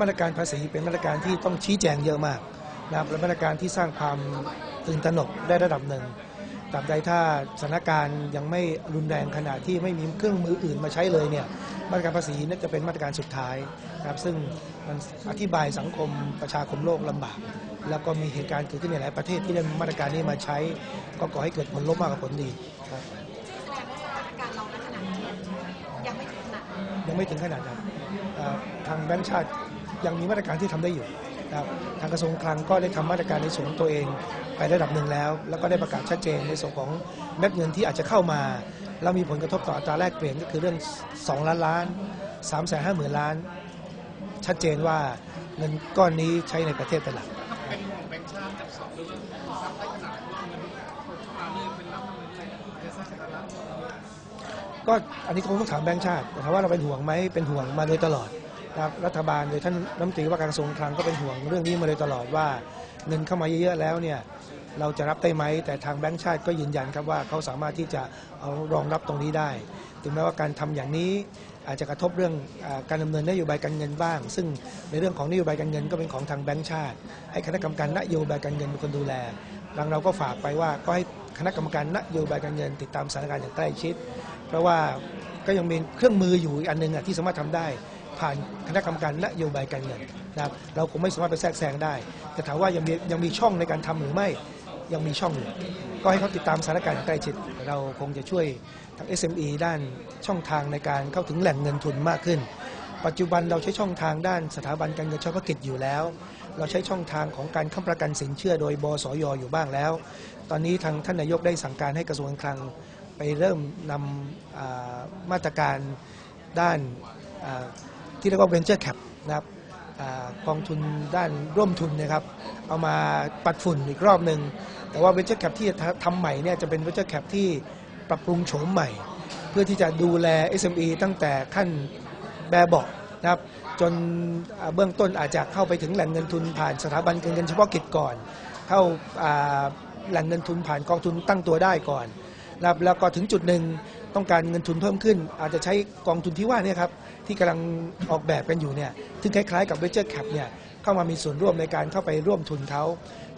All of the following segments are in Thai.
มาตรการภาษีเป็นมาตรการที่ต้องชี้แจงเยอะมากนะครับและมาตรการที่สร้างความตื่นตระหนกได้ระดับหนึ่งตราบใดถ้าสถานการณ์ยังไม่รุนแรงขนาดที่ไม่มีเครื่องมืออื่นมาใช้เลยเนี่ยมาตรการภาษีน่าจะเป็นมาตรการสุดท้ายนะครับซึ่งมันอธิบายสังคมประชาคมโลกลำบาก แล้วก็มีเหตุการณ์เกิดขึ้นในหลายประเทศที่ได้มาตรการนี้มาใช้ ก็ก่อให้เกิดผลลบมากกว่าผลดีครับแสดงว่าสถานการณ์เราณขณะนี้ยังไม่ถึงขนาดนั้นยังไม่ถึงขนาดนั้นเอ่อทางแบงก์ชาติ ยังมีมาตรการที่ทำได้อยู่นะครับทางกระทรวงคลังก็ได้ทำมาตรการในส่วนของตัวเอง ไประดับหนึ่งแล้ว แล้วก็ได้ประกาศชัดเจนในส่วนของเม็ดเงินที่อาจจะเข้ามา แล้วมีผลกระทบต่ออัตราแลกเปลี่ยนก็คือเรื่อง 2 ล้านล้าน3แสนห้าหมื่นล้าน ชัดเจนว่าเงินก้อนนี้ใช้ในประเทศเป็นหลักเป็นห่วงแบงค์ชาติกับสองเรื่องทรัพย์ได้ขนาดว่าเงินเข้ามานี่เป็นรับเงินเลยเอสสาระก็อันนี้คงต้องถามแบงค์ชาติถามว่าเราเป็นห่วงไหมเป็นห่วงมาโดยตลอด รับรัฐบาลโดยท่านรัฐมนตรีว่าการกระทรวงคลังก็เป็นห่วงเรื่องนี้มาโดยตลอดว่าเงินเข้ามาเยอะๆแล้วเนี่ยเราจะรับได้ไหม แต่ทางแบงค์ชาติก็ยืนยันครับว่าเขาสามารถที่จะเอารองรับตรงนี้ได้ ถึงแม้ว่าการทำอย่างนี้อาจจะกระทบเรื่องอการดำเนินนโยบายการเงินบ้าง ซึ่งในเรื่องของนโยบายการเงินก็เป็นของทางแบงค์ชาติ ให้คณะกรรมการนโยบายการเงินเป็นคนดูแลทางเราก็ฝากไปว่าก็ให้คณะกรรมการนโยบายการเงินติดตามสถานการณ์อย่างใกล้ชิด เพราะว่าก็ยังมีเครื่องมืออยู่อีกอันหนึงอะที่สามารถทำได้ ผ่านคณะกรรมการนโยบายการเงินนะครับเราคงไม่สามารถไปแทรกแซงได้ แต่ถามว่ายังมียังมีช่องในการทำหรือไม่ยังมีช่องอยู่ก็ให้เขาติดตามสถานการณ์ใกล้ชิดเราคงจะช่วยทาง SME ด้านช่องทางในการเข้าถึงแหล่งเงินทุนมากขึ้น ปัจจุบันเราใช้ช่องทางด้านสถาบันการเงินเฉพาะกิจอยู่แล้ว เราใช้ช่องทางของการค้ำประกันสินเชื่อโดยบสยอยู่บ้างแล้ว ตอนนี้ทางท่านนายกได้สั่งการให้กระทรวงการคลัง ไปเริ่มนำมาตรการด้านที่เรียกว่า venture cap นะครับกองทุนด้านร่วมทุนนะครับ เอามาปัดฝุ่นอีกรอบหนึ่งแต่ว่า venture cap ที่จะทำใหม่เนี่ยจะเป็น venture cap ที่ปรับปรุงโฉมใหม่ เพื่อที่จะดูแล SME ตั้งแต่ขั้นแบบบาะนะครับจนเบื้องต้นอาจจะเข้าไปถึงแหล่งเงินทุนผ่านสถาบันการเงินเฉพาะกิจก่อน เข้าแหล่งเงินทุนผ่านกองทุนตั้งตัวได้ก่อน นะครับแล้วก็ถึงจุดหนึ่งต้องการเงินทุนเพิ่มขึ้น อาจจะใช้กองทุนที่ว่าเนี่ยครับที่กำลังออกแบบกันอยู่เนี่ยซึ่งคล้ายๆกับ venture cap เนี่ยเข้ามามีส่วนร่วมในการเข้าไปร่วมทุนเขา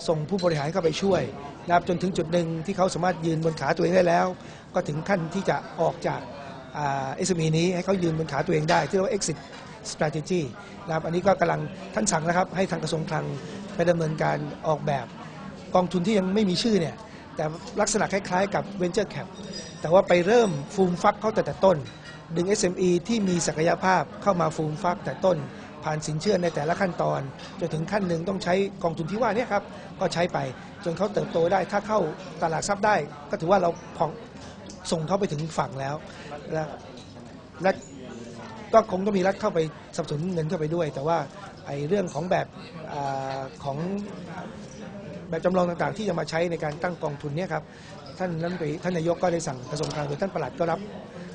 ส่งผู้บริหารเข้าไปช่วยนะครับจนถึงจุดหนึ่งที่เขาสามารถยืนบนขาตัวเองได้แล้ว ก็ถึงขั้นที่จะออกจากเอ่า SME นี้ให้เขายืนบนขาตัวเองได้ ที่เรียกว่า exit strategy นะครับอันนี้ก็กำลังท่านสั่งนะครับให้ทางกระทรวงคลังไปดำเนินการออกแบบ กองทุนที่ยังไม่มีชื่อเนี่ย แต่ลักษณะคล้ายๆกับ Venture Cap แต่ว่าไปเริ่มฟูมฟักเขาแต่แต่ต้น ดึง SME ที่มีศักยภาพเข้ามาฟูมฟักแต่ต้น ผ่านสินเชื่อในแต่ละขั้นตอน จนถึงขั้นหนึ่งต้องใช้กองทุนที่ว่านี่ครับ ก็ใช้ไป จนเขาเติบโตได้ ถ้าเข้าตลาดทรัพย์ได้ ก็ถือว่าเราผ่องส่งเขาไปถึงฝั่งแล้วและและก็คงต้องมีรัฐเข้าไปสนับสนุนเงินเข้าไปด้วย แต่ว่าไอ้เรื่องของแบบอาของ แบบจำลองต่างๆ ที่จะมาใช้ในการตั้งกองทุนเนี่ยครับท่านรัฐมนตรีท่านนายกก็ได้สั่งกระทรวงคลังโดยท่านประหลัดก็รับ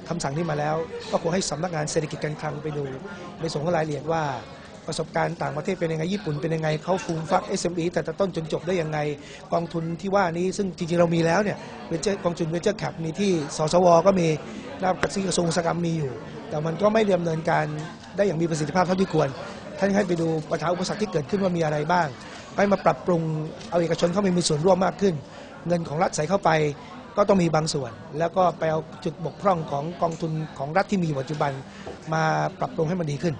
คำสั่งนี้มาแล้ว ก็คงให้สำนักงานเศรษฐกิจการคลังไปดูในส่งรายละเอียดว่าประสบการณ์ต่างประเทศเป็นยังไงญี่ปุ่นเป็นยังไงเขาฟูมฟัก SME แต่แต่ต้นจนจบได้ยังไง กองทุนที่ว่านี้ซึ่งจริงๆเรามีแล้วเนี่ยเวนเจอร์กองทุนเวนเจอร์แคปมีที่สสวก็มีนะครับกระทรวงอุตสาหกรรมมีอยู่ แต่มันก็ไม่ดำเนินการได้อย่างมีประสิทธิภาพเท่าที่ควร ท่านให้ไปดูปัญหาอุปสรรคที่เกิดขึ้นว่ามีอะไรบ้าง ไปมาปรับปรุงเอาเอกชนเข้ามามีส่วนร่วมมากขึ้น เงินของรัฐใส่เข้าไปก็ต้องมีบางส่วน แล้วก็ไปเอาจุดบกพร่องของกองทุนของรัฐที่มีอยู่ปัจจุบันมาปรับปรุงให้มันดีขึ้น